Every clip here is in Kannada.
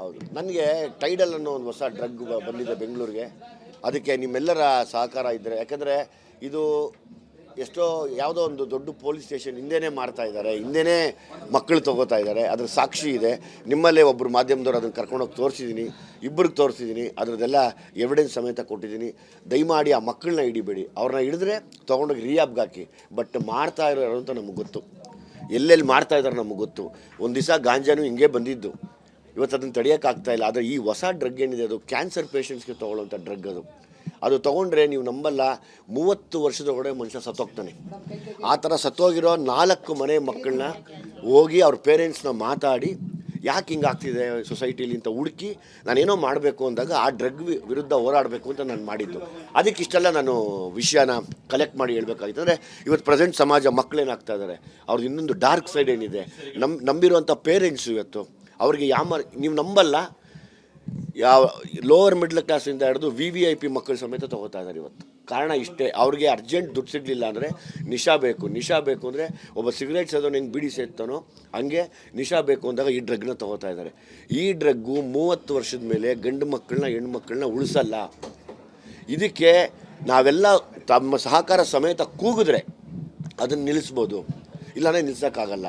ಹೌದು. ನನಗೆ ಟೈಡಲ್ ಅನ್ನೋ ಒಂದು ಹೊಸ ಡ್ರಗ್ ಬಂದಿದೆ ಬೆಂಗಳೂರಿಗೆ. ಅದಕ್ಕೆ ನಿಮ್ಮೆಲ್ಲರ ಸಹಕಾರ ಇದ್ದರೆ ಯಾಕಂದರೆ ಇದು ಎಷ್ಟೋ ಯಾವುದೋ ಒಂದು ದೊಡ್ಡ ಪೊಲೀಸ್ ಸ್ಟೇಷನ್ ಹಿಂದೆನೇ ಮಾಡ್ತಾ ಇದ್ದಾರೆ, ಹಿಂದೆನೇ ಮಕ್ಕಳು ತಗೋತಾ ಇದ್ದಾರೆ, ಅದ್ರ ಸಾಕ್ಷಿ ಇದೆ. ನಿಮ್ಮಲ್ಲೇ ಒಬ್ಬರು ಮಾಧ್ಯಮದವ್ರು ಅದನ್ನು ಕರ್ಕೊಂಡೋಗಿ ತೋರಿಸಿದ್ದೀನಿ ಇಬ್ಬರಿಗೆ ತೋರಿಸಿದ್ದೀನಿ ಅದರದ್ದೆಲ್ಲ ಎವಿಡೆನ್ಸ್ ಸಮೇತ ಕೊಟ್ಟಿದ್ದೀನಿ ದಯಮಾಡಿ ಆ ಮಕ್ಕಳನ್ನ ಹಿಡಿಬೇಡಿ. ಅವ್ರನ್ನ ಹಿಡಿದ್ರೆ ತೊಗೊಂಡೋಗಿ ರಿಯಾಬ್ಗೆ ಹಾಕಿ. ಬಟ್ ಮಾಡ್ತಾ ಇರೋರು ಅಂತ ನಮಗೆ ಗೊತ್ತು. ಎಲ್ಲೆಲ್ಲಿ ಮಾಡ್ತಾ ಇದ್ದಾರೆ ನಮಗೆ ಗೊತ್ತು. ಒಂದು ದಿವಸ ಗಾಂಜಾನು ಹಿಂಗೆ ಬಂದಿದ್ದು. ಇವತ್ತು ಅದನ್ನು ತಡೆಯೋಕ್ಕಾಗ್ತಾ ಇಲ್ಲ. ಆದರೆ ಈ ಹೊಸ ಡ್ರಗ್ ಏನಿದೆ, ಅದು ಕ್ಯಾನ್ಸರ್ ಪೇಷಂಟ್ಸ್ಗೆ ತೊಗೊಳ್ಳೋಂಥ ಡ್ರಗ್ ಅದು. ಅದು ತೊಗೊಂಡ್ರೆ ನೀವು ನಂಬಲ್ಲ, ಮೂವತ್ತು ವರ್ಷದೊಳಗಡೆ ಮನುಷ್ಯ ಸತ್ತೋಗ್ತಾನೆ. ಆ ಥರ ಸತ್ತೋಗಿರೋ ನಾಲ್ಕು ಮನೆ ಮಕ್ಕಳನ್ನ ಹೋಗಿ ಅವ್ರ ಪೇರೆಂಟ್ಸ್ನ ಮಾತಾಡಿ, ಯಾಕೆ ಹಿಂಗೆ ಆಗ್ತಿದೆ ಸೊಸೈಟಿಲಿ ಅಂತ ಹುಡುಕಿ, ನಾನೇನೋ ಮಾಡಬೇಕು ಅಂದಾಗ ಆ ಡ್ರಗ್ ವಿರುದ್ಧ ಹೋರಾಡಬೇಕು ಅಂತ ನಾನು ಮಾಡಿದ್ದು. ಅದಕ್ಕೆ ಇಷ್ಟೆಲ್ಲ ನಾನು ವಿಷಯನ ಕಲೆಕ್ಟ್ ಮಾಡಿ ಹೇಳಬೇಕಾಗಿತ್ತು. ಅಂದರೆ ಇವತ್ತು ಪ್ರೆಸೆಂಟ್ ಸಮಾಜ ಮಕ್ಕಳೇನಾಗ್ತಾ ಇದ್ದಾರೆ ಅವ್ರದ್ದು ಇನ್ನೊಂದು ಡಾರ್ಕ್ ಸೈಡ್ ಏನಿದೆ. ನಮ್ಮ ನಂಬಿರುವಂಥ ಪೇರೆಂಟ್ಸು ಇವತ್ತು ಅವ್ರಿಗೆ ಯಾವ ನೀವು ನಂಬಲ್ಲ. ಯಾವ ಲೋವರ್ ಮಿಡ್ಲ್ ಕ್ಲಾಸಿಂದ ಹಿಡಿದು ವಿ ವಿ ಐ ಪಿ ಮಕ್ಕಳು ಸಮೇತ ತಗೋತಾ ಇದ್ದಾರೆ ಇವತ್ತು. ಕಾರಣ ಇಷ್ಟೇ, ಅವ್ರಿಗೆ ಅರ್ಜೆಂಟ್ ದುಡ್ಡು ಸಿಗಲಿಲ್ಲ ಅಂದರೆ ನಿಶಾ ಬೇಕು. ನಿಶಾ ಬೇಕು ಅಂದರೆ ಒಬ್ಬ ಸಿಗರೇಟ್ ಸೇದೋನು ಹೆಂಗೆ ಬಿಡಿ ಸೇರ್ತಾನೋ ಹಂಗೆ ನಿಶಾ ಬೇಕು ಅಂದಾಗ ಈ ಡ್ರಗ್ನ ತಗೋತಾ ಇದ್ದಾರೆ ಈ ಡ್ರಗ್ಗು ಮೂವತ್ತು ವರ್ಷದ ಮೇಲೆ ಗಂಡು ಮಕ್ಕಳನ್ನ, ಹೆಣ್ಣು ಮಕ್ಕಳನ್ನ ಉಳಿಸಲ್ಲ. ಇದಕ್ಕೆ ನಾವೆಲ್ಲ ತಮ್ಮ ಸಹಕಾರ ಸಮೇತ ಕೂಗಿದ್ರೆ ಅದನ್ನು ನಿಲ್ಲಿಸ್ಬೋದು. ಇಲ್ಲಾಂದರೆ ನಿಲ್ಸೋಕ್ಕಾಗಲ್ಲ.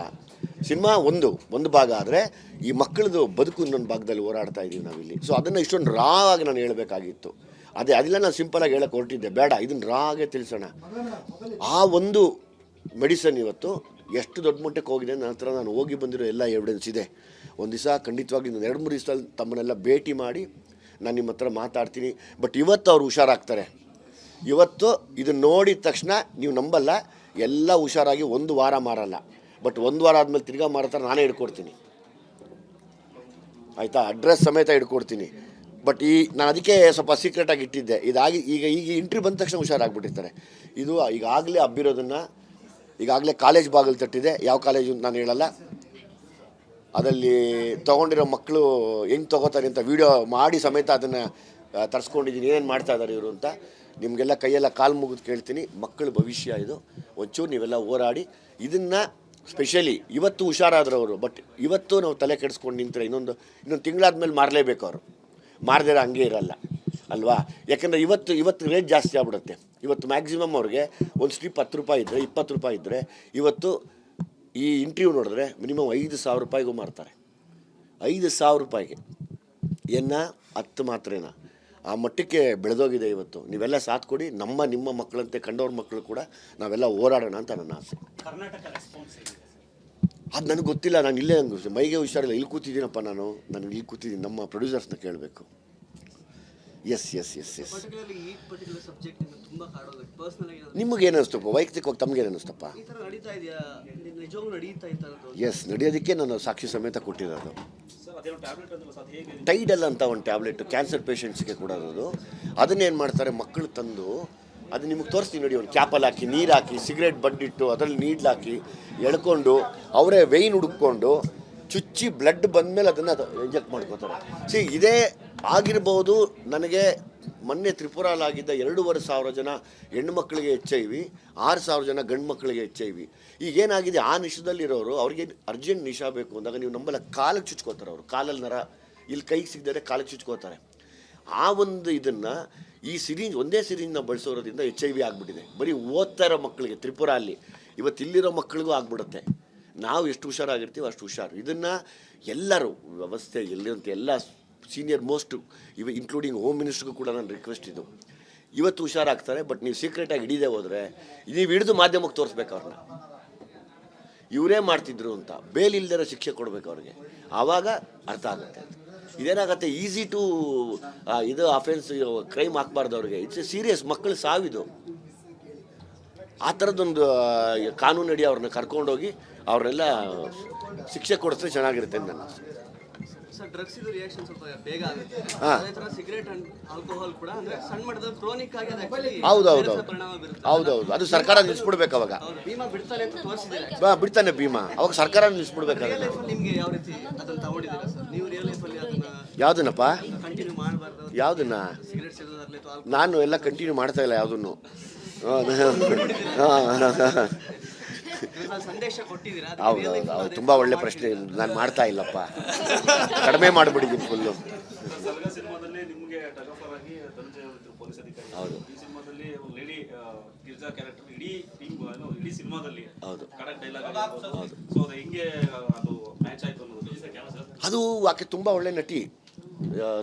ಸಿನಿಮಾ ಒಂದು ಒಂದು ಭಾಗ ಆದರೆ ಈ ಮಕ್ಕಳದು ಬದುಕು ಇನ್ನೊಂದು ಭಾಗದಲ್ಲಿ ಹೋರಾಡ್ತಾ ಇದ್ದೀವಿ ನಾವಿಲ್ಲಿ. ಸೊ ಅದನ್ನು ಇಷ್ಟೊಂದು ರಾ ಆಗಿ ನಾನು ಹೇಳಬೇಕಾಗಿತ್ತು. ಅದೇ, ಅದೆಲ್ಲ ನಾನು ಸಿಂಪಲಾಗಿ ಹೇಳಕ್ಕೆ ಹೊರಟಿದ್ದೆ. ಬೇಡ ಇದನ್ನು ರಾ ಆಗೇ ತಿಳಿಸೋಣ. ಆ ಒಂದು ಮೆಡಿಸನ್ ಇವತ್ತು ಎಷ್ಟು ದೊಡ್ಡ ಮಟ್ಟಕ್ಕೆ ಹೋಗಿದೆ, ನಂತರ ನಾನು ಹೋಗಿ ಬಂದಿರೋ ಎಲ್ಲ ಎವಿಡೆನ್ಸ್ ಇದೆ. ಒಂದು ದಿವಸ ಖಂಡಿತವಾಗಿ ನಾನು ಎರಡು, ಮೂರು ದಿವಸದಲ್ಲಿ ತಮ್ಮನ್ನೆಲ್ಲ ಭೇಟಿ ಮಾಡಿ ನಾನು ನಿಮ್ಮ ಹತ್ರ ಮಾತಾಡ್ತೀನಿ. ಬಟ್ ಇವತ್ತು ಅವ್ರು ಹುಷಾರಾಗ್ತಾರೆ. ಇವತ್ತು ಇದನ್ನು ನೋಡಿದ ತಕ್ಷಣ ನೀವು ನಂಬಲ್ಲ, ಎಲ್ಲ ಹುಷಾರಾಗಿ ಒಂದು ವಾರ ಮಾರಲ್ಲ. ಬಟ್ ಒಂದು ವಾರ ಆದಮೇಲೆ ತಿರ್ಗಾ ಮಾಡ್ತಾರೆ ನಾನೇ ಹಿಡ್ಕೊಡ್ತೀನಿ. ಆಯಿತಾ? ಅಡ್ರೆಸ್ ಸಮೇತ ಹಿಡ್ಕೊಡ್ತೀನಿ. ಬಟ್ ಈ, ನಾನು ಅದಕ್ಕೆ ಸ್ವಲ್ಪ ಸೀಕ್ರೆಟಾಗಿ ಇಟ್ಟಿದ್ದೆ. ಇದಾಗಿ, ಈಗ ಈಗ ಇಂಟ್ರಿ ಬಂದ ತಕ್ಷಣ ಹುಷಾರಾಗ್ಬಿಟ್ಟಿರ್ತಾರೆ. ಇದು ಈಗಾಗಲೇ ಹಬ್ಬಿರೋದನ್ನು ಈಗಾಗಲೇ ಕಾಲೇಜ್ ಬಾಗಿಲು ತಟ್ಟಿದೆ. ಯಾವ ಕಾಲೇಜು ಅಂತ ನಾನು ಹೇಳಲ್ಲ. ಅದರಲ್ಲಿ ತೊಗೊಂಡಿರೋ ಮಕ್ಕಳು ಹೆಂಗೆ ತೊಗೋತಾರೆ ಅಂತ ವೀಡಿಯೋ ಮಾಡಿ ಸಮೇತ ಅದನ್ನು ತರಿಸ್ಕೊಂಡಿದ್ದೀನಿ ಏನೇನು ಮಾಡ್ತಾ ಇದ್ದಾರೆ ಇವರು ಅಂತ. ನಿಮಗೆಲ್ಲ ಕೈಯೆಲ್ಲ ಕಾಲು ಮುಗಿದು ಕೇಳ್ತೀನಿ. ಮಕ್ಕಳ ಭವಿಷ್ಯ ಇದು. ಒಂಚೂರು ನೀವೆಲ್ಲ ಹೋರಾಡಿ ಇದನ್ನು ಸ್ಪೆಷಲಿ ಇವತ್ತು ಹುಷಾರಾದ್ರು ಅವರು ಬಟ್ ಇವತ್ತು ನಾವು ತಲೆ ಕೆಡಿಸ್ಕೊಂಡು ನಿಂತರೆ ಇನ್ನೊಂದು ಇನ್ನೊಂದು ತಿಂಗಳಾದ್ಮೇಲೆ ಮಾರಲೇಬೇಕು ಅವರು. ಮಾರದಿರ ಹಂಗೆ ಇರಲ್ಲ, ಅಲ್ವಾ? ಯಾಕಂದರೆ ಇವತ್ತು ಇವತ್ತು ರೇಟ್ ಜಾಸ್ತಿ ಆಗ್ಬಿಡುತ್ತೆ. ಇವತ್ತು ಮ್ಯಾಕ್ಸಿಮಮ್ ಅವ್ರಿಗೆ ಒಂದು ಸ್ಲಿಪ್ ಹತ್ತು ರೂಪಾಯಿ ಇದ್ದರೆ ಇಪ್ಪತ್ತು ರೂಪಾಯಿ ಇದ್ದರೆ ಇವತ್ತು ಈ ಇಂಟ್ರ್ಯೂ ನೋಡಿದ್ರೆ ಮಿನಿಮಮ್ ಐದು ಸಾವಿರ ರೂಪಾಯಿಗೂ ಮಾರ್ತಾರೆ. ಐದು ಸಾವಿರ ರೂಪಾಯಿಗೆ. ಎನ್ನ ಹತ್ತು ಮಾತ್ರೇನ. ಆ ಮಟ್ಟಕ್ಕೆ ಬೆಳೆದೋಗಿದೆ ಇವತ್ತು. ನೀವೆಲ್ಲ ಸಾಥ್ ಕೊಡಿ. ನಮ್ಮ ನಿಮ್ಮ ಮಕ್ಕಳಂತೆ ಕಂಡವ್ರ ಮಕ್ಕಳು ಕೂಡ ನಾವೆಲ್ಲ ಹೋರಾಡೋಣ ಅಂತ ನನ್ನ ಆಸೆ. ಅದು ನನಗೆ ಗೊತ್ತಿಲ್ಲ. ನಾನು ಇಲ್ಲೇ ಮೈಗೆ ಹುಷಾರಿಲ್ಲ. ಇಲ್ಲಿ ಕೂತಿದ್ದೀನಪ್ಪ ನಾನು. ನನಗೆ ಇಲ್ಲಿ ಕೂತಿದ್ದೀನಿ. ನಮ್ಮ ಪ್ರೊಡ್ಯೂಸರ್ಸ್ನ ಕೇಳಬೇಕು. ಎಸ್ ಎಸ್ ಎಸ್ ಎಸ್ ನಿಮಗೆ ಈ ಪರ್ಟಿಕ್ಯುಲರ್ ಸಬ್ಜೆಕ್ಟ್ ಇಂದ ತುಂಬಾ ಕಾಡೋದು ಪರ್ಸನಲ್ ಆಗಿ ಏನಾದ್ರು ನಿಮಗೇನು ಅನಿಸ್ತಪ್ಪ? ವೈಯಕ್ತಿಕವಾಗಿ ತಮಗೇನು ಅನಿಸ್ತಪ್ಪ ಎಸ್ ನಡೆಯೋದಕ್ಕೆ ನಾನು ಸಾಕ್ಷಿ ಸಮೇತ ಕೊಟ್ಟಿರೋದು. ಸರ್ ಅದೇನೋ ಟ್ಯಾಬ್ಲೆಟ್ ಅಂದ್ರಲ್ಲ ಸರ್ ಹೇಗೆ ಟೈಡಲ್ ಅಂತ ಒಂದು ಟ್ಯಾಬ್ಲೆಟ್ ಕ್ಯಾನ್ಸರ್ ಪೇಷಂಟ್ಸ್ಗೆ ಕೊಡೋದು. ಅದನ್ನೇನು ಮಾಡ್ತಾರೆ? ಮಕ್ಕಳು ತಂದು ಅದು ನಿಮಗೆ ತೋರಿಸ್ತೀನಿ ನೋಡಿ ಒಂದು ಕ್ಯಾಪಲ್ಲಿ ಹಾಕಿ ನೀರು ಹಾಕಿ ಸಿಗರೇಟ್ ಬಡ್ಡಿಟ್ಟು ಅದರಲ್ಲಿ ನೀಡ್ಲು ಹಾಕಿ ಎಳ್ಕೊಂಡು ಅವರೇ ವೆಯ್ನ್ ಹುಡುಕೊಂಡು ಚುಚ್ಚಿ ಬ್ಲಡ್ ಬಂದಮೇಲೆ ಅದನ್ನು ಅದು ಇಂಜೆಕ್ಟ್ ಮಾಡ್ಕೋತಾರೆ. ಸಿ ಇದೇ ಆಗಿರ್ಬೋದು, ನನಗೆ ಮೊನ್ನೆ ತ್ರಿಪುರಾಲಾಗಿದ್ದ ಎರಡೂವರೆ ಸಾವಿರ ಜನ ಹೆಣ್ಣು ಮಕ್ಕಳಿಗೆ ಎಚ್ ಐ ವಿ, ಆರು ಸಾವಿರ ಜನ ಗಂಡು ಮಕ್ಕಳಿಗೆ ಎಚ್ ಐ ವಿ. ಈಗೇನಾಗಿದೆ ಆ ನಿಶದಲ್ಲಿರೋರು ಅವ್ರಿಗೆ ಅರ್ಜೆಂಟ್ ನಿಶಾ ಬೇಕು ಅಂದಾಗ ನೀವು ನಂಬಲ್ಲ ಕಾಲಿಗೆ ಚುಚ್ಕೋತಾರೆ ಅವರು. ಕಾಲಲ್ಲಿ ನರ ಇಲ್ಲಿ ಕೈಗೆ ಸಿಗದರೆ ಕಾಲಿಗೆ ಚುಚ್ಕೋತಾರೆ. ಆ ಒಂದು ಇದನ್ನು ಈ ಸಿರಿಂಜ್, ಒಂದೇ ಸಿರಿಂಜ್ನ ಬಳಸೋದ್ರಿಂದ ಎಚ್ ಐ ವಿ ಆಗಿಬಿಟ್ಟಿದೆ. ಬರೀ ಓದ್ತಾ ಇರೋ ಮಕ್ಕಳಿಗೆ ತ್ರಿಪುರ ಅಲ್ಲಿ ಇವತ್ತು ಇಲ್ಲಿರೋ ಮಕ್ಕಳಿಗೂ ಆಗ್ಬಿಡುತ್ತೆ. ನಾವು ಎಷ್ಟು ಹುಷಾರಾಗಿರ್ತೀವಿ ಅಷ್ಟು ಹುಷಾರು. ಇದನ್ನು ಎಲ್ಲರೂ, ವ್ಯವಸ್ಥೆ ಎಲ್ಲಿರುವಂಥ ಎಲ್ಲ ಸೀನಿಯರ್ ಮೋಸ್ಟು ಇವ ಇನ್ಕ್ಲೂಡಿಂಗ್ ಹೋಮ್ ಮಿನಿಸ್ಟ್ರಿಗೂ ಕೂಡ ನನ್ನ ರಿಕ್ವೆಸ್ಟ್ ಇದು. ಇವತ್ತು ಹುಷಾರಾಗ್ತಾರೆ ಬಟ್ ನೀವು ಸೀಕ್ರೆಟಾಗಿ ಹಿಡಿದೇ ಹೋದರೆ, ನೀವು ಹಿಡಿದು ಮಾಧ್ಯಮಕ್ಕೆ ತೋರಿಸ್ಬೇಕು ಅವ್ರನ್ನ. ಇವರೇ ಮಾಡ್ತಿದ್ರು ಅಂತ. ಬೇಲ್ ಇಲ್ದಿರೋ ಶಿಕ್ಷೆ ಕೊಡಬೇಕು ಅವ್ರಿಗೆ. ಆವಾಗ ಅರ್ಥ ಆಗುತ್ತೆ ಇದೇನಾಗುತ್ತೆ ಈಸಿ ಟು ಇದು ಅಫೆನ್ಸ್ ಕ್ರೈಮ್ ಹಾಕ್ಬಾರ್ದು ಅವ್ರಿಗೆ. ಇಟ್ಸ್ ಎ ಸೀರಿಯಸ್ ಮಕ್ಕಳು ಸಾವಿದು. ಆ ಥರದ್ದೊಂದು ಕಾನೂನಡಿ ಅವ್ರನ್ನ ಕರ್ಕೊಂಡೋಗಿ ಅವ್ರನ್ನೆಲ್ಲ ಶಿಕ್ಷೆ ಕೊಡಿಸಿದ್ರೆ ಚೆನ್ನಾಗಿರುತ್ತೆ ನನ್ನ. ಸರ್ ಡ್ರಗ್ಸ್ ಇದು ರಿಯಾಕ್ಷನ್ ಸ್ವಲ್ಪ ಬೇಗ ಆಗುತ್ತೆ. ಹಾ. ಅದೇ ತರ ಸಿಗರೇಟ್ ಅಂಡ್ ಆಲ್ಕೋಹಾಲ್ ಕೂಡ ಅಂದ್ರೆ ಸಣ್ಣ ಮಟ್ಟದ ಕ್ರೋನಿಕ್ ಆಗಿ ಅದು actually ಹೌದು ಹೌದು ಹೌದು ಪರಿಣಾಮ ಬೀರುತ್ತೆ. ಹೌದೌದು. ಅದು ಸರ್ಕಾರ ನಿಲ್ಲಿಸ್ಬಿಡ್ಬೇಕು ಅವಾಗ. ಅವ್ರು ಭೀಮಾ ಬಿಡ್ತಾರೆ ಅಂತ ತೋರಿಸಿದ್ದಾರೆ ಬಾ ಬಿಡ್ತಾನೆ ಭೀಮಾ. ಅವಾಗ ಸರ್ಕಾರ ರಿಯಲ್ ಯಾವ್ದನ್ನ ನಿಮ್ಗೆ ಯಾವ ರೀತಿ ಅದನ್ನ ತಗೊಂಡಿದ್ದೀರಾ ಸರ್? ನೀವು ರಿಯಲ್ ಲೈಫಲ್ಲಿ ಅದನ್ನ ಯಾವುದನ್ನಪ್ಪ? ಕಂಟಿನ್ಯೂ ಮಾಡಬಾರ್ದು? ಯಾವುದನ್ನ? ಸಿಗರೇಟ್ ಸೇದೋದಾಗ್ಲಿ ಅಥವಾ ನಾನು ಎಲ್ಲ ಕಂಟಿನ್ಯೂ ಮಾಡ್ತಾ ಇಲ್ಲ ಯಾವುದನ್ನು. ಅದಕ್ಕೆ ಹೌದು ತುಂಬ ಒಳ್ಳೆ ಪ್ರಶ್ನೆ ನಾನು ಮಾಡ್ತಾ ಇಲ್ಲಪ್ಪ. ಕಡಿಮೆ ಮಾಡಿಬಿಟ್ಟಿದ್ದೀನಿ ಫುಲ್ಲು ಸಲಗ ಸಿನಿಮಾದಲ್ಲಿ ನಿಮಗೆ ಟಗಫರ್ ಆಗಿ ಧನಂಜಯ ಅವರು ಪೊಲೀಸ್ ಅಧಿಕಾರಿ. ಹೌದು. ಈ ಸಿನಿಮಾದಲ್ಲಿ ಒಂದು ಲೇಡಿ ಗಿರ್ಜಾ ಕ್ಯಾರೆಕ್ಟರ್ ಇಡೀ ಟೀಮ್ ಇಡೀ ಸಿನಿಮಾದಲ್ಲಿ ಹೌದು. ಡೈಲಾಗ್ ಸೊ ಅದು ಹೆಂಗೆ ಅದು ಮ್ಯಾಚ್ ಆಯ್ತು ಅನ್ನೋದು ಅದು ಆಕೆ ತುಂಬ ಒಳ್ಳೆ ನಟಿ.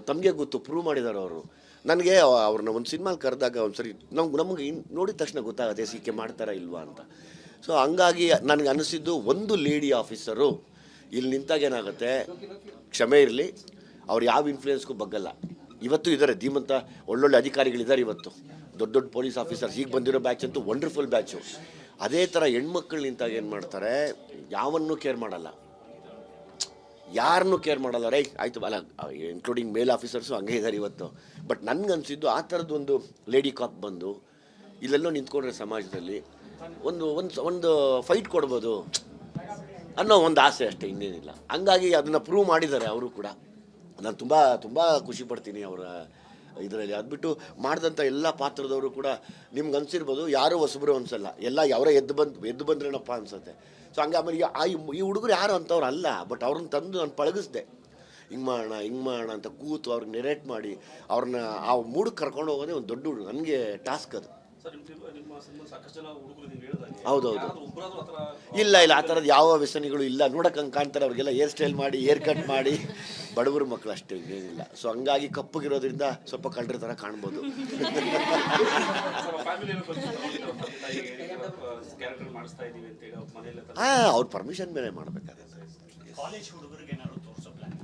ತಮಗೆ ಗೊತ್ತು ಪ್ರೂವ್ ಮಾಡಿದ್ದಾರೆ ಅವರು. ನನಗೆ ಅವ್ರನ್ನ ಒಂದು ಸಿನಿಮಾಲ್ ಕರೆದಾಗ ಒಂದು ಸರಿ ನಮ್ಗೆ ನಮಗೆ ಇನ್ ನೋಡಿದ ತಕ್ಷಣ ಗೊತ್ತಾಗುತ್ತೆ ಸೀಕೆ ಮಾಡ್ತಾರಾ ಇಲ್ವಾ ಅಂತ. ಸೊ ಹಂಗಾಗಿ ನನಗೆ ಅನಿಸಿದ್ದು ಒಂದು ಲೇಡಿ ಆಫೀಸರು ಇಲ್ಲಿ ನಿಂತಾಗ ಏನಾಗುತ್ತೆ? ಕ್ಷಮೆ ಇರಲಿ. ಅವ್ರು ಯಾವ ಇನ್ಫ್ಲೂಯೆನ್ಸ್ಗೂ ಬಗ್ಗಲ್ಲ. ಇವತ್ತು ಇದ್ದಾರೆ ಧೀಮಂತ ಒಳ್ಳೊಳ್ಳೆ ಅಧಿಕಾರಿಗಳಿದ್ದಾರೆ ಇವತ್ತು. ದೊಡ್ಡ ದೊಡ್ಡ ಪೊಲೀಸ್ ಆಫೀಸರ್ಸ್ ಈಗ ಬಂದಿರೋ ಬ್ಯಾಚ್ ಅಂತೂ ವಂಡರ್ಫುಲ್ ಬ್ಯಾಚು ಅದೇ ಥರ ಹೆಣ್ಮಕ್ಳು ನಿಂತಾಗ ಏನು ಮಾಡ್ತಾರೆ? ಯಾವನ್ನು ಕೇರ್ ಮಾಡಲ್ಲ. ಯಾರನ್ನೂ ಕೇರ್ ಮಾಡಲ್ಲ. ರೈ, ಆಯಿತು, ಅಲ್ಲ ಇನ್ಕ್ಲೂಡಿಂಗ್ ಮೇಲ್ ಆಫೀಸರ್ಸು ಹಂಗೆ ಇದ್ದಾರೆ ಇವತ್ತು. ಬಟ್ ನನಗನ್ಸಿದ್ದು ಆ ಥರದ್ದು ಒಂದು ಲೇಡಿ ಕಾಪ್ ಬಂದು ಇಲ್ಲೆಲ್ಲೋ ನಿಂತ್ಕೊಂಡ್ರೆ ಸಮಾಜದಲ್ಲಿ ಒಂದು ಒಂದು ಒಂದು ಫೈಟ್ ಕೊಡ್ಬೋದು. ಅನ್ನೋ ಒಂದು ಆಸೆ ಅಷ್ಟೇ, ಇನ್ನೇನಿಲ್ಲ. ಹಂಗಾಗಿ ಅದನ್ನು ಪ್ರೂವ್ ಮಾಡಿದ್ದಾರೆ ಅವರು ಕೂಡ. ನಾನು ತುಂಬ ತುಂಬ ಖುಷಿ ಪಡ್ತೀನಿ ಅವರ ಇದರಲ್ಲಿ. ಅದ್ಬಿಟ್ಟು ಮಾಡಿದಂಥ ಎಲ್ಲ ಪಾತ್ರದವರು ಕೂಡ ನಿಮ್ಗೆ ಅನಿಸಿರ್ಬೋದು, ಯಾರೂ ಹೊಸಬ್ರು ಅನ್ಸಲ್ಲ. ಎಲ್ಲ ಅವರೇ ಎದ್ದು ಬಂದು, ಎದ್ದು ಬಂದ್ರೇನಪ್ಪ ಅನ್ಸುತ್ತೆ. ಸೊ ಹಂಗೆ ಆಮೇಲೆ ಆ ಈ- ಹುಡುಗರು ಯಾರು ಅಂಥವ್ರು ಅಲ್ಲ ಬಟ್ ಅವ್ರನ್ನ ತಂದು ನಾನು ಪಳಗಿಸ್ದೆ. ಹಿಂಗೆ ಮಾಡೋಣ ಹಿಂಗೆ ಮಾಡೋಣ ಅಂತ ಕೂತು ಅವ್ರಿಗೆ ನೆರೇಟ್ ಮಾಡಿ ಅವ್ರನ್ನ ಆ ಮೂಡಕ್ಕೆ ಕರ್ಕೊಂಡು ಹೋಗೋದೇ ಒಂದು ದೊಡ್ಡ ನನಗೆ ಟಾಸ್ಕ್ ಅದು. ಹೌದೌದು. ಇಲ್ಲ ಇಲ್ಲ ಆ ಥರದ್ದು ಯಾವ ವ್ಯಸನಿಗಳು ಇಲ್ಲ. ನೋಡೋಕೆ ಹಂಗೆ ಕಾಣ್ತಾರೆ ಅವ್ರಿಗೆಲ್ಲ ಹೇರ್ ಸ್ಟೈಲ್ ಮಾಡಿ ಹೇರ್ ಕಟ್ ಮಾಡಿ. ಬಡವರು ಮಕ್ಕಳು ಅಷ್ಟೇ ಏನಿಲ್ಲ ಸೊ ಹಂಗಾಗಿ ಕಪ್ಪಗಿರೋದ್ರಿಂದ ಸ್ವಲ್ಪ ಕಳ್ಳರ ಥರ ಕಾಣ್ಬೋದು. ಫ್ಯಾಮಿಲಿ ಕ್ಯಾರೆಕ್ಟರ್ ಮಾಡಿಸ್ತಾ ಇದೀವಿ ಅಂತ ಹೇಳಿ ಮನೆಯಲ್ಲ ಹಾಂ ಅವ್ರ ಪರ್ಮಿಷನ್ ಮೇಲೆ ಮಾಡಬೇಕಾದ್ರೆ ಕಾಲೇಜ್ ಹುಡುಗರಿಗೆ ಏನಾದ್ರು ತೋರಿಸೋ ಪ್ಲಾನ್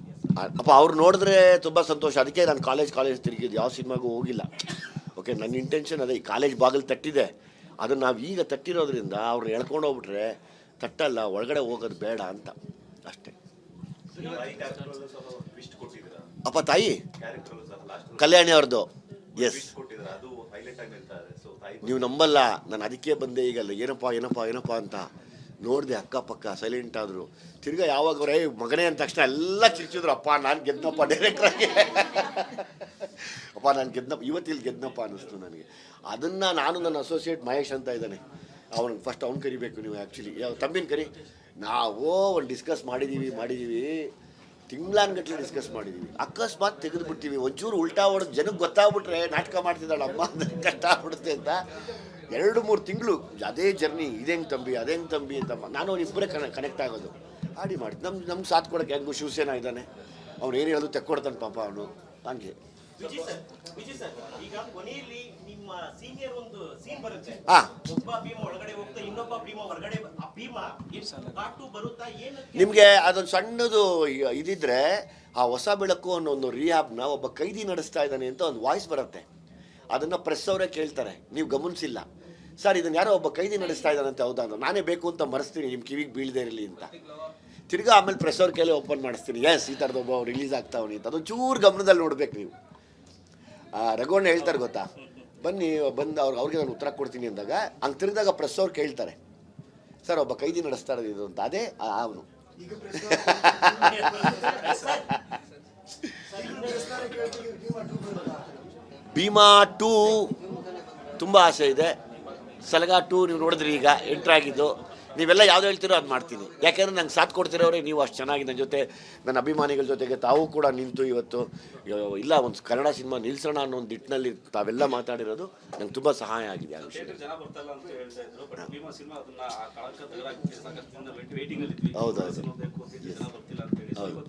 ಅಪ್ಪ ಅವ್ರು ನೋಡಿದ್ರೆ ತುಂಬ ಸಂತೋಷ. ಅದಕ್ಕೆ ನಾನು ಕಾಲೇಜ್ ಕಾಲೇಜ್ ತಿರುಗಿದ್ದು. ಯಾವ ಸಿನಿಮಾಗೂ ಹೋಗಿಲ್ಲ. ಓಕೆ, ನನ್ನ ಇಂಟೆನ್ಷನ್ ಅದೇ, ಈ ಕಾಲೇಜ್ ಬಾಗಿಲು ತಟ್ಟಿದೆ. ಅದನ್ನು ನಾವು ಈಗ ತಟ್ಟಿರೋದ್ರಿಂದ ಅವ್ರನ್ನ ಎಳ್ಕೊಂಡು ಹೋಗ್ಬಿಟ್ರೆ ತಟ್ಟಲ್ಲ, ಒಳಗಡೆ ಹೋಗೋದು ಬೇಡ ಅಂತ. ಅಷ್ಟೇ. ಅಪ್ಪ, ತಾಯಿ? ಕಲ್ಯಾಣಿ ಅವ್ರದ್ದು ಎಸ್ ನೀವು ನಂಬಲ್ಲ, ನಾನು ಅದಕ್ಕೆ ಬಂದೆ ಈಗ ಅಲ್ಲ ಏನಪ್ಪ ಏನಪ್ಪ ಏನಪ್ಪ ಅಂತ ನೋಡಿದೆ ಅಕ್ಕಪಕ್ಕ ಸೈಲೆಂಟ್ ಆದರು. ತಿರ್ಗಾ ಯಾವಾಗ ಅವ್ರೆ ಮಗನೇ ಅಂದ ತಕ್ಷಣ ಎಲ್ಲ ಚಿರ್ಚಿದ್ರು. ಅಪ್ಪ, ನಾನು ಗೆದ್ದಪ್ಪ ಡೈರೆಕ್ಟ್ರಾಗಿ ಅಪ್ಪ ನಾನು ಗೆದ್ನಪ್ಪ, ಇವತ್ತಿಲ್ಲಿ ಗೆದ್ದಪ್ಪ ಅನ್ನಿಸ್ತು ನನಗೆ. ಅದನ್ನು ನಾನು ನನ್ನ ಅಸೋಸಿಯೇಟ್ ಮಹೇಶ್ ಅಂತ ಇದ್ದಾನೆ. ಅವನಿಗೆ ಫಸ್ಟ್ ಅವ್ನು ಕರಿಬೇಕು ನೀವು ಆ್ಯಕ್ಚುಲಿ ಯಾವ ತಮ್ಮಿನ ಕರಿ? ನಾವು ಒಂದು ಡಿಸ್ಕಸ್ ಮಾಡಿದ್ದೀವಿ ಮಾಡಿದ್ದೀವಿ ತಿಂಗ್ಳಾನ್ಗಟ್ಲೆ ಡಿಸ್ಕಸ್ ಮಾಡಿದ್ದೀವಿ ಅಕಸ್ಮಾತ್ ತೆಗೆದುಬಿಡ್ತೀವಿ. ಒಂಚೂರು ಉಲ್ಟಾ ಹೊಡೆದು ಜನಕ್ಕೆ ಗೊತ್ತಾಗ್ಬಿಟ್ರೆ ನಾಟಕ ಮಾಡ್ತಿದ್ದಾಳೆ ಅಮ್ಮ ಕಷ್ಟ ಆಗ್ಬಿಡುತ್ತೆ ಅಂತ. ಎರಡು ಮೂರು ತಿಂಗಳು ಅದೇ ಜರ್ನಿ ಇದೇಂಗೆ ತಂಬಿ ಅದೇಂಗೆ ತಂಬಿ ಅಂತಮ್ಮ ನಾನು ಇಬ್ಬರೇ ಕನೆ ಕನೆಕ್ಟ್ ಆಗೋದು. ಆಡಿ ಮಾಡಿ. ನಮ್ಗೆ ನಮ್ಗೆ ಸಾಥ್ ಕೊಡೋಕೆ ಹೆಂಗು ಶಿವಸೇನ ಇದ್ದಾನೆ. ಅವ್ನು ಏನು ಹೇಳೋದು ತೆಕ್ಕೊಡ್ತಾನೆ ಪಾಪ ಅವನು. ಹಂಗೆ. ಏನು ನಿಮಗೆ ಅದೊಂದು ಸಣ್ಣದು ಇದಿದ್ರೆ ಆ ಹೊಸ ಬೆಳಕು ಅನ್ನೋ ಒಂದು ರಿಯಾಬ್ನ ಒಬ್ಬ ಕೈದಿ ನಡೆಸ್ತಾ ಇದ್ದಾನೆ ಅಂತ ಒಂದು ವಾಯ್ಸ್ ಬರುತ್ತೆ. ಅದನ್ನು ಪ್ರೆಸ್ ಅವರೇ ಕೇಳ್ತಾರೆ. ನೀವು ಗಮನಿಸಿಲ್ಲ. ಸರ್, ಇದನ್ನು ಯಾರೋ ಒಬ್ಬ ಕೈದಿ ನಡೆಸ್ತಾ ಇದ್ದಾನಂತೆ ಹೌದಾ ನಾನೇ ಬೇಕು ಅಂತ ಮರೆಸ್ತೀನಿ ನಿಮ್ಮ ಕಿವಿಗೆ ಬೀಳದೇ ಇರಲಿ ಅಂತ. ತಿರ್ಗಾ ಆಮೇಲೆ ಪ್ರೆಸ್ ಅವ್ರ ಕೈಲಿ ಓಪನ್ ಮಾಡಿಸ್ತೀನಿ. ಎಸ್ ಈ ಥರದ್ದು ಒಬ್ಬ ರಿಲೀಸ್ ಆಗ್ತಾವನಿ ಅಂತ. ಅದೊಂದು ಚೂರು ಗಮನದಲ್ಲಿ ನೋಡ್ಬೇಕು ನೀವು. ಆ, ರಘುವಣ್ಣ ಹೇಳ್ತಾರೆ ಗೊತ್ತಾ? ಬನ್ನಿ ಬಂದು ಅವ್ರು ಅವ್ರಿಗೆ ನಾನು ಉತ್ತರ ಕೊಡ್ತೀನಿ ಅಂದಾಗ ಹಂಗೆ ತಿರುಗಿದಾಗ ಪ್ರೆಸ್ ಅವ್ರು ಕೇಳ್ತಾರೆ. ಸರ್ ಒಬ್ಬ ಕೈದಿ ನಡೆಸ್ತಾ ಇರೋದು ಇದು ಅಂತ. ಅದೇ ಅವನು. ಭೀಮಾ ಟೂ ತುಂಬ ಆಸೆ ಇದೆ. ಸಲಗಾ ಟೂ ನೀವು ನೋಡಿದ್ರಿ ಈಗ ಎಂಟ್ರ್ ಆಗಿದ್ದು. ನೀವೆಲ್ಲ ಯಾವ್ದು ಹೇಳ್ತೀರೋ ಅದು ಮಾಡ್ತೀನಿ. ಯಾಕೆಂದ್ರೆ ನಂಗೆ ಸಾಥ್ ಕೊಡ್ತಿರೋರೆ ನೀವು ಅಷ್ಟು ಚೆನ್ನಾಗಿ ನನ್ನ ಜೊತೆ ನನ್ನ ಅಭಿಮಾನಿಗಳ ಜೊತೆಗೆ ತಾವು ಕೂಡ ನಿಂತು ಇವತ್ತು. ಇಲ್ಲ ಒಂದು ಕನ್ನಡ ಸಿನಿಮಾ ನಿಲ್ಸೋಣ ಅನ್ನೋ ಒಂದು ನಿಟ್ಟಿನಲ್ಲಿ ತಾವೆಲ್ಲ ಮಾತಾಡಿರೋದು ನಂಗೆ ತುಂಬ ಸಹಾಯ ಆಗಿದೆ ಆ ವಿಷಯ ಹೌದೌದು ಹೌದು,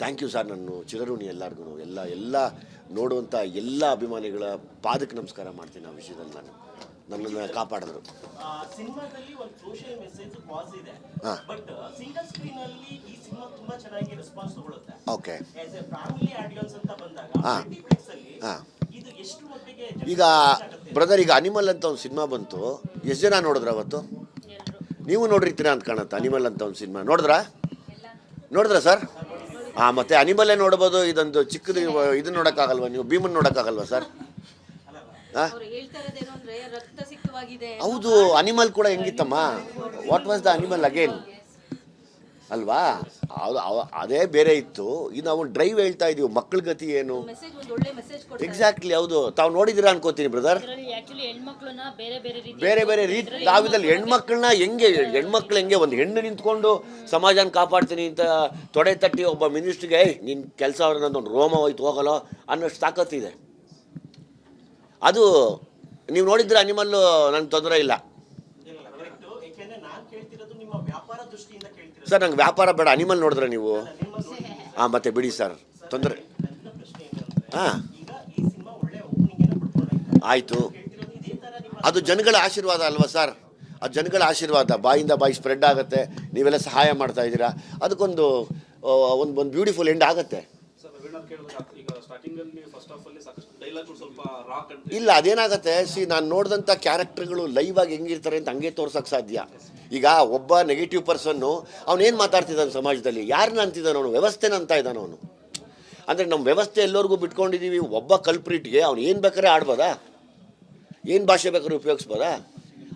ಥ್ಯಾಂಕ್ ಯು ಸರ್? ನಾನು ಚಿರಋಣಿ ಎಲ್ಲರಿಗೂ ಎಲ್ಲ ಎಲ್ಲ ನೋಡುವಂಥ ಎಲ್ಲ ಅಭಿಮಾನಿಗಳ ಪಾದಕ್ಕೆ ನಮಸ್ಕಾರ ಮಾಡ್ತೀನಿ ಆ ವಿಷಯದಲ್ಲಿ ನಾನು. ನನ್ನನ್ನು ಕಾಪಾಡಿದ್ರು. ಸಿನಿಮಾದಲ್ಲಿ ಒಂದು ಸೋಷಿಯಲ್ ಮೆಸೇಜ್ ಪಾಸ್ ಇದೆ. ಬಟ್ ಸಿಂಗಲ್ ಸ್ಕ್ರೀನ್ ಅಲ್ಲಿ ಈ ಸಿನಿಮಾ ತುಂಬಾ ಚೆನ್ನಾಗಿ ರೆಸ್ಪಾನ್ಸ್ ತಗೊಳುತ್ತೆ. Okay. As a family audience ಅಂತ ಬಂದಾಗ ಹಾ. ಮಲ್ಟಿಪ್ಲೆಕ್ಸ್ ಅಲ್ಲಿ ಇದು ಎಷ್ಟು ಮಟ್ಟಿಗೆ ಈಗ ಬ್ರದರ್ ಈಗ ಅನಿಮಲ್ ಅಂತ ಒಂದು ಸಿನಿಮಾ ಬಂತು. ಎಷ್ಟು ಜನ ನೋಡಿದ್ರ ಅವತ್ತು? ನೀವು ನೋಡಿರ್ತೀರಾ ಅಂತ ಕಾಣುತ್ತೆ ಅನಿಮಲ್ ಅಂತ ಒಂದು ಸಿನಿಮಾ. ನೋಡಿದ್ರಾ? ನೋಡಿದ್ರಾ ಸರ್? ಹಾಂ ಮತ್ತೆ ಅನಿಮಲ್ಲೇ ನೋಡ್ಬೋದು ಇದೊಂದು ಚಿಕ್ಕದು ಇದನ್ನ ನೋಡೋಕ್ಕಾಗಲ್ವಾ ನೀವು? ಭೀಮನ್ ನೋಡೋಕ್ಕಾಗಲ್ವಾ ಸರ್ ಹಾಂ ಅವ್ರು ಹೇಳ್ತಾ ಇರೋದೇನು ಅಂದ್ರೆ ರಕ್ತ ಸಿಕ್ತವಾಗಿದೆ ಹೌದು ಅನಿಮಲ್ ಕೂಡ ಹೆಂಗಿತ್ತಮ್ಮ? What was the animal again ಅಲ್ವಾ? ಅದು ಅವ- ಅದೇ ಬೇರೆ ಇತ್ತು. ಇದು ನಾವು ಡ್ರೈವ್ ಹೇಳ್ತಾ ಇದೀವಿ ಮಕ್ಕಳ ಗತಿ ಏನು? ಮೆಸೇಜ್ ಒಂದು ಒಳ್ಳೆ ಮೆಸೇಜ್ ಕೊಡ್ತಾರೆ ಎಕ್ಸಾಕ್ಟ್ಲಿ ಹೌದು. ತಾವು ನೋಡಿದಿರಾ ಅನ್ಕೋತೀನಿ ಬ್ರದರ್ ಬೇರೆ ಬೇರೆ ರೀತಿ ಬೇರೆ ಬೇರೆ ರೀತಿ ನಾವಿದಲ್ಲಿ ಹೆಣ್ಮಕ್ಳನ್ನ ಹೆಂಗೆ ಹೆಣ್ಮಕ್ಳು ಹೆಂಗೆ ಒಂದು ಹೆಣ್ಣು ನಿಂತ್ಕೊಂಡು ಸಮಾಜನ ಕಾಪಾಡ್ತೀನಿ ಅಂತ ತೊಡೆ ತಟ್ಟಿ ಒಬ್ಬ ಮಿನಿಸ್ಟ್ರಿಗೆ ಏಯ್ ನಿನ್ನ ಕೆಲಸ ಅವ್ರನ್ನ ಒಂದು ರೋಮ ಹೋಯ್ತು ಹೋಗಲ್ಲ ಅನ್ನೋಷ್ಟು ತಾಕತ್ತಿದೆ. ಅದು ನೀವು ನೋಡಿದ್ರೆ ಅನಿಮಲ್ಲು ನನಗೆ ತೊಂದರೆ ಇಲ್ಲ. ಸರ್ ನಂಗೆ ವ್ಯಾಪಾರ ಬೇಡ ಅನಿಮಲ್ ನೋಡಿದ್ರೆ ನೀವು. ಹಾಂ ಮತ್ತೆ ಬಿಡಿ ಸರ್ ತೊಂದರೆ. ಹಾಂ. ಆಯಿತು. ಅದು ಜನಗಳ ಆಶೀರ್ವಾದ ಅಲ್ವಾ ಸರ್? ಅದು ಜನಗಳ ಆಶೀರ್ವಾದ ಬಾಯಿಂದ ಬಾಯಿ ಸ್ಪ್ರೆಡ್ ಆಗುತ್ತೆ ನೀವೆಲ್ಲ ಸಹಾಯ ಮಾಡ್ತಾ ಇದ್ದೀರಾ. ಅದಕ್ಕೊಂದು ಒಂದು ಒಂದು ಬ್ಯೂಟಿಫುಲ್ ಎಂಡ್ ಆಗುತ್ತೆ. ಇಲ್ಲ ಅದೇನಾಗುತ್ತೆ? ಸಿ ನಾನು ನೋಡಿದಂಥ ಕ್ಯಾರೆಕ್ಟರ್ಗಳು ಲೈವ್ ಆಗಿ ಹೆಂಗಿರ್ತಾರೆ ಅಂತ ಹಂಗೆ ತೋರ್ಸೋಕೆ ಸಾಧ್ಯ. ಈಗ ಒಬ್ಬ ನೆಗೆಟಿವ್ ಪರ್ಸನ್ನು ಅವನೇನು ಮಾತಾಡ್ತಿದ್ದಾನೆ ಸಮಾಜದಲ್ಲಿ? ಯಾರನ್ನ ಅಂತಿದ್ದಾನೆ ಅವನು? ವ್ಯವಸ್ಥೆನ ಅಂತ ಇದ್ದಾನೆ ಅವನು. ಅಂದರೆ ನಮ್ಮ ವ್ಯವಸ್ಥೆ ಎಲ್ಲರಿಗೂ ಬಿಟ್ಕೊಂಡಿದ್ದೀವಿ ಒಬ್ಬ ಕಲ್ಪ್ರಿಟ್ಗೆ ಅವ್ನು ಏನು ಬೇಕಾದ್ರೆ ಆಡ್ಬೋದಾ? ಏನು ಭಾಷೆ ಬೇಕಾದ್ರೆ ಉಪಯೋಗಿಸ್ಬೋದಾ?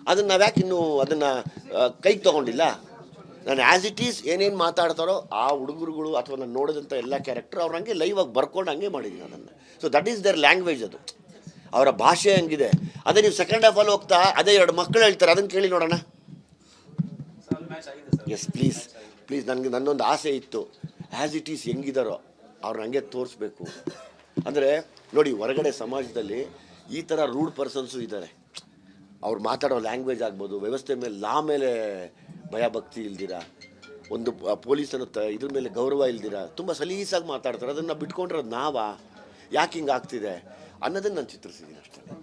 ಅದನ್ನು ನಾವು ಯಾಕೆ ಇನ್ನೂ ಅದನ್ನು ಕೈಗೆ ತೊಗೊಂಡಿಲ್ಲ? ನಾನು ಆ್ಯಸ್ ಇಟ್ ಈಸ್ ಏನೇನು ಮಾತಾಡ್ತಾರೋ ಆ ಹುಡುಗರುಗಳು ಅಥವಾ ನಾನು ನೋಡಿದಂಥ ಎಲ್ಲ ಕ್ಯಾರೆಕ್ಟರ್ ಅವ್ರು ಹಂಗೆ ಲೈವ್ ಆಗಿ ಬರ್ಕೊಂಡು ಹಂಗೆ ಮಾಡಿದ್ದೀನಿ ಅದನ್ನು so that is their language ಅದು. ಅವರ ಭಾಷೆ ಹಂಗಿದೆ. ಅದೇ ನೀವು ಸೆಕೆಂಡ್ ಹಾಫಲ್ಲಿ ಹೋಗ್ತಾ ಅದೇ ಎರಡು ಮಕ್ಕಳು ಹೇಳ್ತಾರೆ, ಅದನ್ನು ಕೇಳಿ ನೋಡೋಣ. ಎಸ್ ಪ್ಲೀಸ್ ಪ್ಲೀಸ್ ನನಗೆ ನನ್ನೊಂದು ಆಸೆ ಇತ್ತು. ಆ್ಯಸ್ ಇಟ್ ಈಸ್ ಹೆಂಗಿದಾರೋ ಅವ್ರನ್ನ ಹಂಗೆ ತೋರಿಸ್ಬೇಕು. ಅಂದರೆ ನೋಡಿ, ಹೊರಗಡೆ ಸಮಾಜದಲ್ಲಿ ಈ ಥರ ರೂಡ್ ಪರ್ಸನ್ಸು ಇದ್ದಾರೆ. ಅವ್ರು ಮಾತಾಡೋ ಲ್ಯಾಂಗ್ವೇಜ್ ಆಗ್ಬೋದು, ವ್ಯವಸ್ಥೆ ಮೇಲೆ, ಲಾ ಮೇಲೆ ಭಯ ಭಕ್ತಿ ಇಲ್ದಿರ? ಒಂದು ಪೊಲೀಸ್ ತ, ಇದ್ರ ಮೇಲೆ ಗೌರವ ಇಲ್ದಿರ? ತುಂಬ ಸಲೀಸಾಗಿ ಮಾತಾಡ್ತಾರೆ. ಅದನ್ನು ಬಿಟ್ಕೊಂಡ್ರೆ ನಾವಾ? ಯಾಕೆ ಹಿಂಗೆ ಆಗ್ತಿದೆ? ಅನ್ನೋದನ್ನು ನಾನು ಚಿತ್ರಿಸಿದ್ದೀನಿ ಅಷ್ಟೇ.